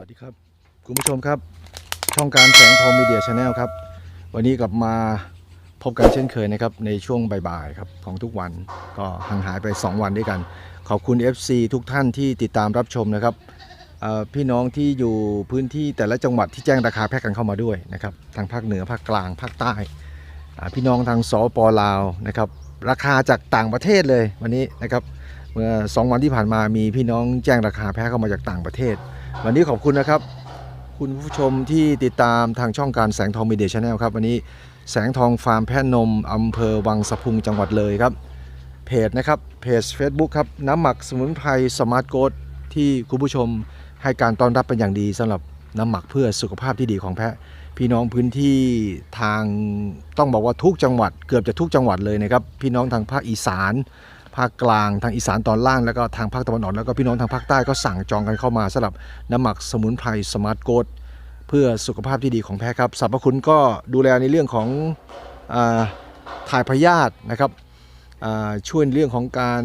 สวัสดีครับ คุณผู้ชมครับ ช่องการแสงทองมีเดียชาแนลครับ วันนี้กลับมาพบกันเช่นเคยนะครับ ในช่วงบ่ายๆครับของทุกวันก็ห่างหายไป 2 วันด้วยกัน ขอบคุณ FC ทุกท่านที่ติดตามรับชมนะครับพี่น้องที่อยู่พื้นที่แต่ละจังหวัดที่แจ้งราคาแพ็กกันเข้ามาด้วยนะครับทางภาคเหนือภาคกลางภาคใต้พี่น้องทางสปลาวนะครับราคาจากต่างประเทศเลยวันนี้นะครับเมื่อ 2 วันที่ผ่านมามีพี่น้องแจ้งราคาแพ็กเข้ามาจากต่างประเทศ วันนี้ขอบคุณนะครับ คุณผู้ชมที่ติดตามทางช่องการแสงทองมีเดียชาแนลครับ วันนี้แสงทองฟาร์มแพะนมอำเภอวังสะพุงจังหวัดเลยครับ เพจนะครับเพจ Facebook ครับน้ำหมักสมุนไพรสมาร์ทโกดที่คุณผู้ชมให้การต้อนรับเป็นอย่างดีสำหรับน้ำหมักเพื่อสุขภาพที่ดีของแพะ พี่น้องพื้นที่ทางต้องบอกว่าทุกจังหวัดเกือบจะทุกจังหวัดเลยนะครับ พี่น้องทางภาคอีสาน ภาคกลางทางอีสานตอนล่างแล้วก็ทางภาคตะวันออกแล้วก็พี่น้องทางภาคใต้ก็สั่งจองกันเข้ามาสำหรับน้ำหมักสมุนไพรสมาร์ทโกดเพื่อสุขภาพที่ดีของแพะครับสรรพคุณก็ดูแลในเรื่องของอถ่ายพยาธินะครับช่วยเรื่องของการ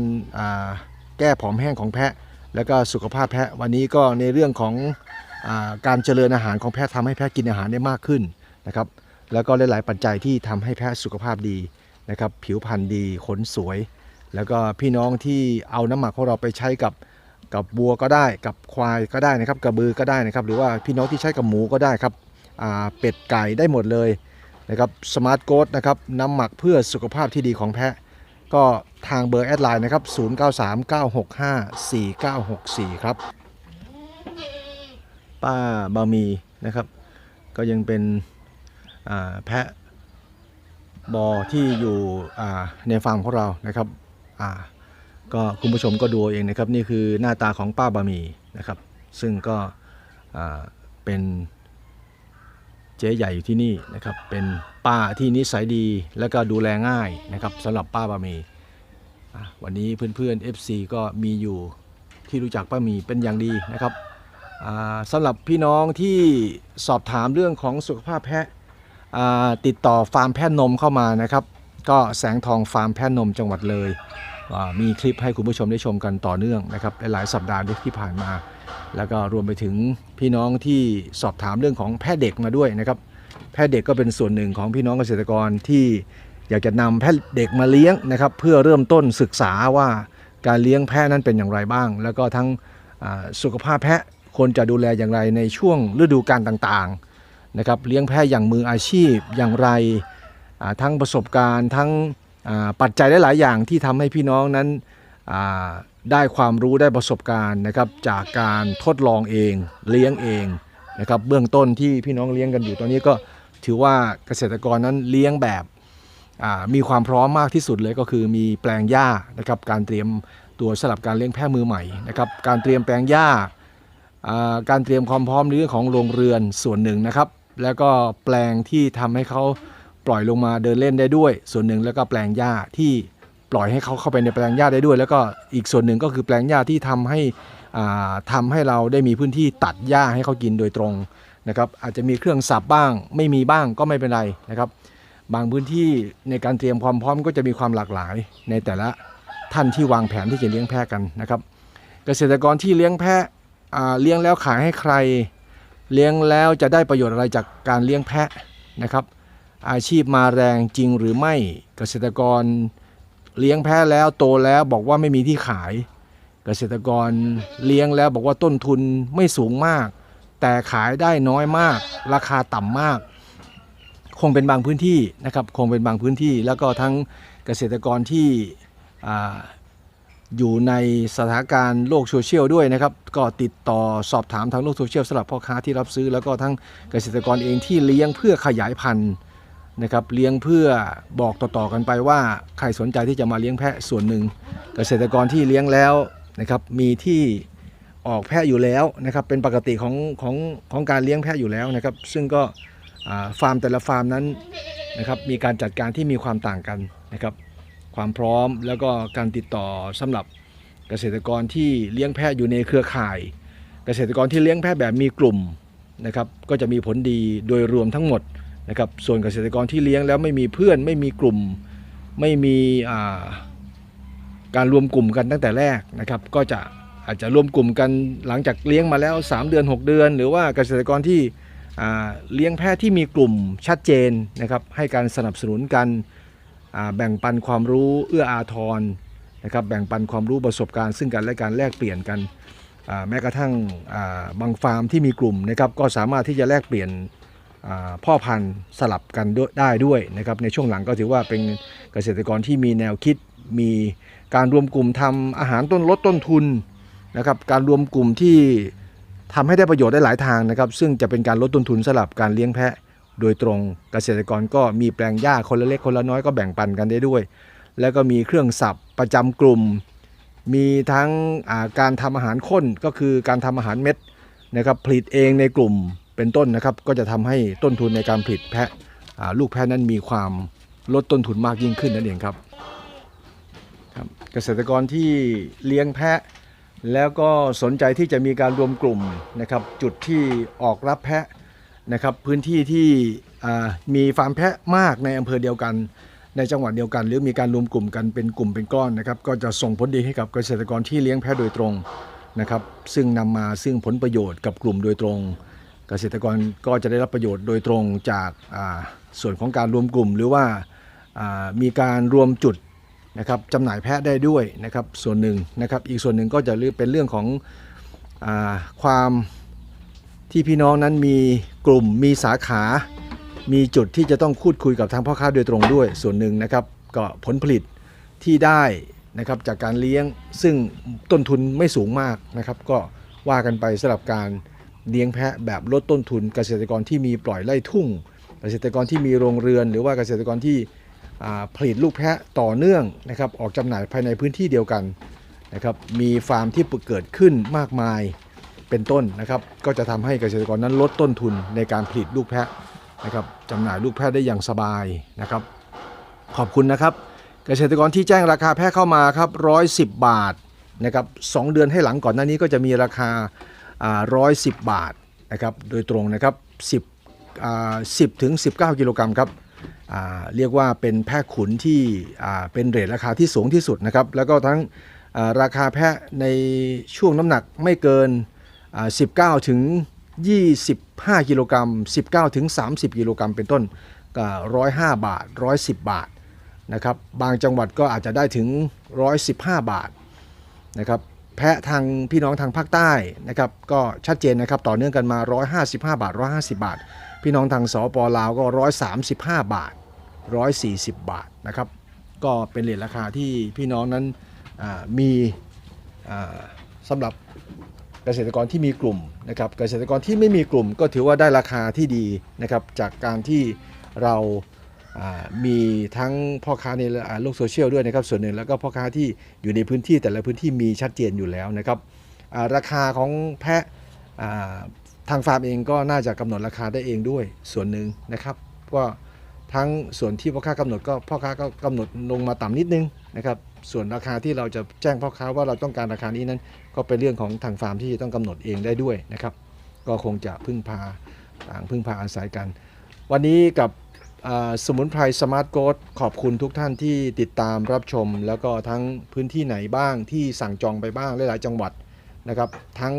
แก้ผอมแห้งของแพะ แล้วก็สุขภาพแพะวันนี้ก็ในเรื่องของอการเจริญอาหารของแพะทำให้แพะกินอาหารได้มากขึ้นนะครับ แล้วก็หลาย ๆ ปัจจัยที่ทำให้แพะสุขภาพดีนะครับ ผิวพรรณดีขนสวย แล้วก็พี่น้องที่เอาน้ำหมักของเราไปใช้กับกับวัวก็ได้กับควายก็ได้นะครับกระบือก็ได้นะครับหรือว่าพี่น้องที่ใช้กับหมูก็ได้ครับอ่าเป็ดไก่ได้หมดเลยนะครับสมาร์ทโกดนะครับน้ำหมักเพื่อสุขภาพที่ดีของแพะ ก็ทางเบอร์แอดไลน์นะครับ 0939654964 ครับ ป้าบะมีนะครับ ก็ยังเป็นอ่าแพะบอที่อยู่อ่าในฟาร์มของเรานะครับ อ่าก็คุณผู้ชมก็ดูเองนะครับนี่คือหน้าตาของป้าบะหมี่นะครับ ซึ่งก็เป็นเจ๊ใหญ่อยู่ที่นี่นะครับ เป็นป้าที่นิสัยดีและก็ดูแลง่ายนะครับสำหรับป้าบะหมี่วันนี้เพื่อนๆ FC ก็มีอยู่ที่รู้จักป้าหมี่เป็นอย่างดีนะครับอ่าสำหรับพี่น้องที่สอบถามเรื่องของสุขภาพแพะติดต่อฟาร์มแพะนมเข้ามานะครับ ก็แสงทองฟาร์มแพะนมจังหวัดเลย มีคลิปให้คุณผู้ชมได้ชมกันต่อเนื่องนะครับหลายสัปดาห์ที่ผ่านมา แล้วก็รวมไปถึงพี่น้องที่สอบถามเรื่องของแพะเด็กมาด้วยนะครับ แพะเด็กก็เป็นส่วนหนึ่งของพี่น้องเกษตรกรที่อยากจะนำแพะเด็กมาเลี้ยงนะครับ เพื่อเริ่มต้นศึกษาว่าการเลี้ยงแพะนั้นเป็นอย่างไรบ้าง แล้วก็ทั้งสุขภาพแพะควรจะดูแลอย่างไรในช่วงฤดูกาลต่างๆนะครับเลี้ยงแพะอย่างมืออาชีพอย่างไรทั้งประสบการณ์ทั้ง ปัจจัยหลาย ๆ อย่างที่ทำให้พี่น้องนั้นได้ความรู้ได้ประสบการณ์นะครับจากการทดลองเองเลี้ยงเองนะครับเบื้องต้นที่พี่น้องเลี้ยงกันอยู่ตอนนี้ก็ถือว่าเกษตรกรนั้นเลี้ยงแบบมีความพร้อมมากที่สุดเลยก็คือมีแปลงหญ้านะครับการเตรียมตัวสำหรับการเลี้ยงแพะมือใหม่นะครับการเตรียมแปลงหญ้าการเตรียมความพร้อมในเรื่องของโรงเรือนส่วนหนึ่งนะครับ แล้วก็แปลงที่ทำให้เขา ปล่อยลงมาเดินเล่นได้ด้วย ส่วนหนึ่งแล้วก็แปลงหญ้าที่ปล่อยให้เขาเข้าไปในแปลงหญ้าได้ด้วย แล้วก็อีกส่วนหนึ่งก็คือแปลงหญ้าที่ทำให้อ่าทำให้เราได้มีพื้นที่ตัดหญ้าให้เขากินโดยตรงนะครับอาจจะมีเครื่องสับบ้าง ไม่มีบ้างก็ไม่เป็นไรนะครับ บางพื้นที่ในการเตรียมความพร้อมก็จะมีความหลากหลาย ในแต่ละท่านที่วางแผนที่จะเลี้ยงแพะกันนะครับ เกษตรกรที่เลี้ยงแพะเลี้ยงแล้วขายให้ใคร เลี้ยงแล้วจะได้ประโยชน์อะไรจากการเลี้ยงแพะนะครับ อาชีพมาแรงจริงหรือไม่เกษตรกรเลี้ยงแพะแล้วโตแล้วบอกว่าไม่มีที่ขาย เกษตรกรเลี้ยงแล้วบอกว่าต้นทุนไม่สูงมาก แต่ขายได้น้อยมาก ราคาต่ำมาก คงเป็นบางพื้นที่นะครับคงเป็นบางพื้นที่แล้วก็ทั้งเกษตรกรที่ออยู่ในสถานการณ์โลกโซเชียลด้วยนะครับ ก็ติดต่อสอบถามทางโลกโซเชียลสำหรับพ่อค้าที่รับซื้อ แล้วก็ทั้งเกษตรกรเองที่เลี้ยงเพื่อขยายพันธุ์ นะครับเลี้ยงเพื่อบอกต่อๆกันไปว่าใครสนใจที่จะมาเลี้ยงแพะส่วนหนึ่ง เกษตรกรที่เลี้ยงแล้วนะครับมีที่ออกแพะอยู่แล้วนะครับเป็นปกติของของของการเลี้ยงแพะอยู่แล้วนะครับซึ่งก็ฟาร์มแต่ละฟาร์มนั้นนะครับมีการจัดการที่มีความต่างกันนะครับความพร้อมแล้วก็การติดต่อสำหรับเกษตรกรที่เลี้ยงแพะอยู่ในเครือข่าย เกษตรกรที่เลี้ยงแพะแบบมีกลุ่มนะครับก็จะมีผลดีโดยรวมทั้งหมด นะครับส่วนเกษตรกรที่เลี้ยงแล้วไม่มีเพื่อนไม่มีกลุ่มไม่มีการรวมกลุ่มกันตั้งแต่แรกนะครับ ก็จะอาจจะรวมกลุ่มกันหลังจากเลี้ยงมาแล้ว 3 เดือน 6 เดือน หรือว่าเกษตรกรที่เลี้ยงแพะที่มีกลุ่มชัดเจนนะครับให้การสนับสนุนกันแบ่งปันความรู้เอื้ออาทรนะครับแบ่งปันความรู้ประสบการณ์ซึ่งกันและการแลกเปลี่ยนกันแม้กระทั่งบางฟาร์มที่มีกลุ่มนะครับก็สามารถที่จะแลกเปลี่ยน พ่อพันธุ์สลับกันได้ด้วยนะครับในช่วงหลังก็ถือว่าเป็นเกษตรกรที่มีแนวคิดมีการรวมกลุ่มทำอาหารต้นลดต้นทุนนะครับการรวมกลุ่มที่ทำให้ได้ประโยชน์ได้หลายทางนะครับ ซึ่งจะเป็นการลดต้นทุนสำหรับการเลี้ยงแพะ โดยตรงเกษตรกรก็มีแปลงหญ้าคนละเล็กคนละน้อยก็แบ่งปันกันได้ด้วย แล้วก็มีเครื่องสับประจำกลุ่ม มีทั้งาการทำอาหารข้นก็คือการทำอาหารเม็ดนะครับผลิตเองในกลุ่ม เป็นต้นนะครับก็จะทำให้ต้นทุนในการผลิตแพะลูกแพะนั้นมีความลดต้นทุนมากยิ่งขึ้นนั่นเองครับครับ เกษตรกรที่เลี้ยงแพะ แล้วก็สนใจที่จะมีการรวมกลุ่มนะครับจุดที่ออกรับแพะนะครับพื้นที่ที่มีฟาร์มแพะมากในอำเภอเดียวกันในจังหวัดเดียวกัน หรือมีการรวมกลุ่มกันเป็นกลุ่มเป็นก้อนนะครับก็จะส่งผลดีให้กับเกษตรกรที่เลี้ยงแพะโดยตรงนะครับซึ่งนำมาซึ่งผลประโยชน์กับกลุ่มโดยตรง เกษตรกรก็จะได้รับประโยชน์โดยตรงจากาส่วนของการรวมกลุ่ม หรือว่าามีการรวมจุดนะครับจำหน่ายแพะได้ด้วยนะครับส่วนหนึ่งนะครับ อีกส่วนหนึ่งก็จะเป็นเรื่องของอความที่พี่น้องนั้นมีกลุ่มมีสาขา มีจุดที่จะต้องพูดคุยกับทางพ่อค้าโดยตรงด้วย ส่วนหนึ่งนะครับก็ผลผลิตที่ได้นะครับจากการเลี้ยงซึ่งต้นทุนไม่สูงมากนะครับ ก็ว่ากันไปสำหรับการ เลี้ยงแพะแบบลดต้นทุนเกษตรกรที่มีปล่อยไล่ทุ่ง เกษตรกรที่มีโรงเรือน หรือว่าเกษตรกรที่ผลิตลูกแพะต่อเนื่องนะครับออกจำหน่ายภายในพื้นที่เดียวกันนะครับมีฟาร์มที่เกิดขึ้นมากมายเป็นต้นนะครับ ก็จะทำให้เกษตรกรนั้นลดต้นทุนในการผลิตลูกแพะนะครับจำหน่ายลูกแพะได้อย่างสบายนะครับ ขอบคุณนะครับ เกษตรกรที่แจ้งราคาแพะเข้ามาครับ110 บาทนะครับสองเดือนให้หลังก่อนหน้านี้ก็จะมีราคา ร้อยสิบบาทนะครับโดยตรงนะครับ10อ่า10ถึง19กิโลกรัมครับอ่าเรียกว่าเป็นแพะขุนที่อ่าเป็นเรทราคาที่สูงที่สุดนะครับแล้วก็ทั้งอ่าราคาแพะในช่วงน้ำหนักไม่เกินอ่า19 ถึง 25 กิโลกรัม 19 ถึง 30 กิโลกรัมเป็นต้นก็105 บาท 110 บาทนะครับบางจังหวัดก็อาจจะได้ถึง 115 บาทนะครับ แพะทางพี่น้องทางภาคใต้นะครับก็ชัดเจนนะครับต่อเนื่องกันมา 155 บาท 150 บาท พี่น้องทางสปลาวก็ 135 บาท 140 บาทนะครับก็เป็นเรทราคาที่พี่น้องนั้นมีอ่าสำหรับเกษตรกรที่มีกลุ่มนะครับเกษตรกรที่ไม่มีกลุ่มก็ถือว่าได้ราคาที่ดีนะครับจากการที่เรา มีทั้งพ่อค้าในโลกโซเชียลด้วยนะครับส่วนหนึ่งแล้วก็พ่อค้าที่อยู่ในพื้นที่แต่ละพื้นที่มีชัดเจนอยู่แล้วนะครับราคาของแพะทางฟาร์มเองก็น่าจะกำหนดราคาได้เองด้วยส่วนหนึ่งนะครับก็ทั้งส่วนที่พ่อค้ากำหนดก็พ่อค้าก็กำหนดลงมาต่ำนิดนึงนะครับส่วนราคาที่เราจะแจ้งพ่อค้าว่าเราต้องการราคานี้นั้น ก็เป็นเรื่องของทางฟาร์มที่จะต้องกำหนดเองได้ด้วยนะครับ ก็คงจะพึ่งพาต่างพึ่งพาอาศัยกัน วันนี้กับ สมุนไพรสมาร์ทโกดขอบคุณทุกท่านที่ติดตามรับชม แล้วก็ทั้งพื้นที่ไหนบ้างที่สั่งจองไปบ้างหลายๆจังหวัดนะครับ ทั้ง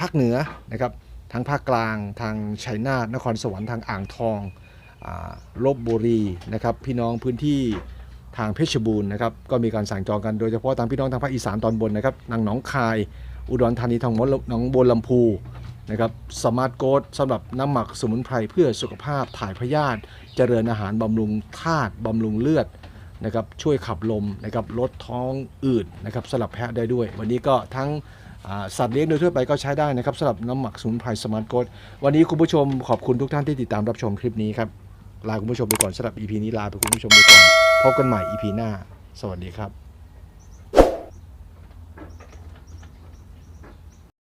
ภาคเหนือนะครับทั้งภาคกลางทางชัยนาทนครสวรรค์ทางอ่างทองอลบบุรีนะครับ พี่น้องพื้นที่ทางเพชรบูรณ์นะครับก็มีการสั่งจองกันโดยเฉพาะทางพี่น้องทางภาคอีสานตอนบนนะครับทางหนองคาย อุดรธานีทางมดหนองบัวลำพู นะครับสมาร์ทโกดสำหรับน้ำหมักสมุนไพรเพื่อสุขภาพถ่ายพยาธิเจริญอาหารบำรุงธาตุบำรุงเลือดนะครับช่วยขับลมนะครับลดท้องอืดนะครับสำหรับแพะได้ด้วย วันนี้ก็ทั้งสัตว์เลี้ยงโดยทั่วไปก็ใช้ได้นะครับสำหรับน้ำหมักสมุนไพรสมาร์ทโกดวันนี้คุณผู้ชมขอบคุณทุกท่านที่ติดตามรับชมคลิปนี้ครับลาคุณผู้ชมไปก่อนสำหรับ EP นี้ลาไปคุณผู้ชมไปก่อนพบกันใหม่ EP หน้า สวัสดีครับ